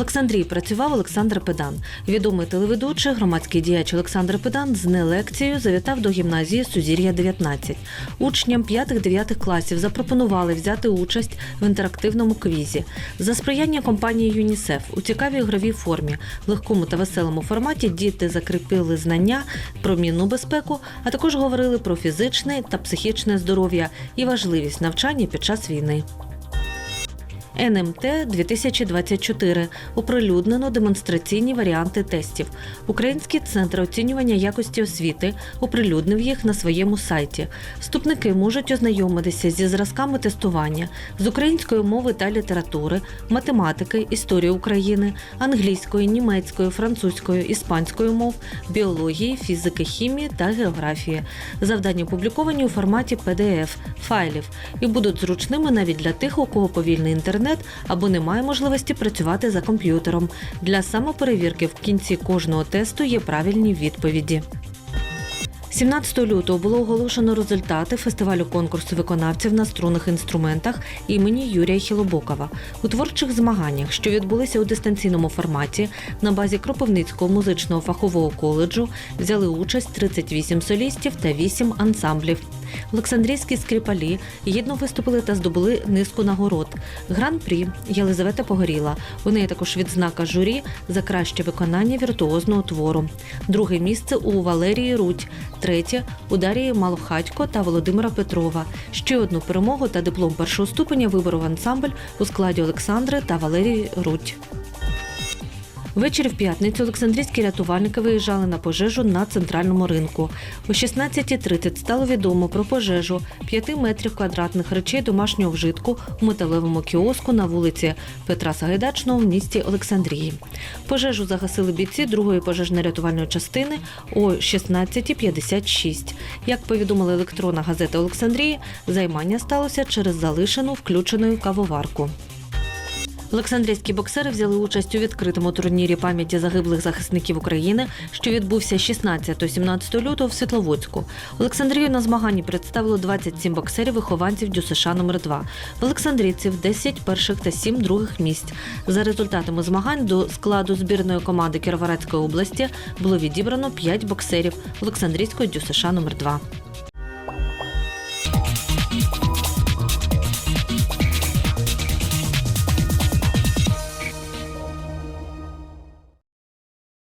Олександрії працював Олександр Педан. Відомий телеведучий, громадський діяч Олександр Педан з нелекцією завітав до гімназії Сузір'я 19. Учням 5-9 класів запропонували взяти участь в інтерактивному квізі. За сприяння компанії ЮНІСЕФ у цікавій ігровій формі, в легкому та веселому форматі діти закріпили знання про мінну безпеку, а також говорили про фізичне та психічне здоров'я і важливість навчання під час війни. НМТ 2024 оприлюднено демонстраційні варіанти тестів. Український центр оцінювання якості освіти оприлюднив їх на своєму сайті. Вступники можуть ознайомитися зі зразками тестування з української мови та літератури, математики, історії України, англійської, німецької, французької, іспанської мов, біології, фізики, хімії та географії. Завдання опубліковані у форматі PDF файлів і будуть зручними навіть для тих, у кого повільний інтернет або немає можливості працювати за комп'ютером. Для самоперевірки в кінці кожного тесту є правильні відповіді. 17 лютого було оголошено результати фестивалю конкурсу виконавців на струнних інструментах імені Юрія Хілобокова. У творчих змаганнях, що відбулися у дистанційному форматі, на базі Кропивницького музичного фахового коледжу взяли участь 38 солістів та 8 ансамблів. Олександрійські скрипалі гідно виступили та здобули низку нагород. Гран-прі Єлизавета Погоріла. У неї також відзнака журі за краще виконання віртуозного твору. Друге місце у Валерії Рудь, третє у Дарії Малохатько та Володимира Петрова. Ще одну перемогу та диплом першого ступеня виборов ансамбль у складі Олександри та Валерії Рудь. Ввечері в п'ятницю Олександрійські рятувальники виїжджали на пожежу на центральному ринку. О 16.30 стало відомо про пожежу 5 метрів квадратних речей домашнього вжитку у металевому кіоску на вулиці Петра Сагайдачного в місті Олександрії. Пожежу загасили бійці другої пожежно-рятувальної частини о 16.56. Як повідомила електронна газета Олександрії, займання сталося через залишену включеною кавоварку. Олександрійські боксери взяли участь у відкритому турнірі пам'яті загиблих захисників України, що відбувся 16-17 лютого в Світловодську. Олександрію на змаганні представило 27 боксерів-вихованців ДЮСШ номер 2 В Олександрійців 10 перших та 7 других місць. За результатами змагань до складу збірної команди Кіровоградської області було відібрано 5 боксерів Олександрійської ДЮСШ номер 2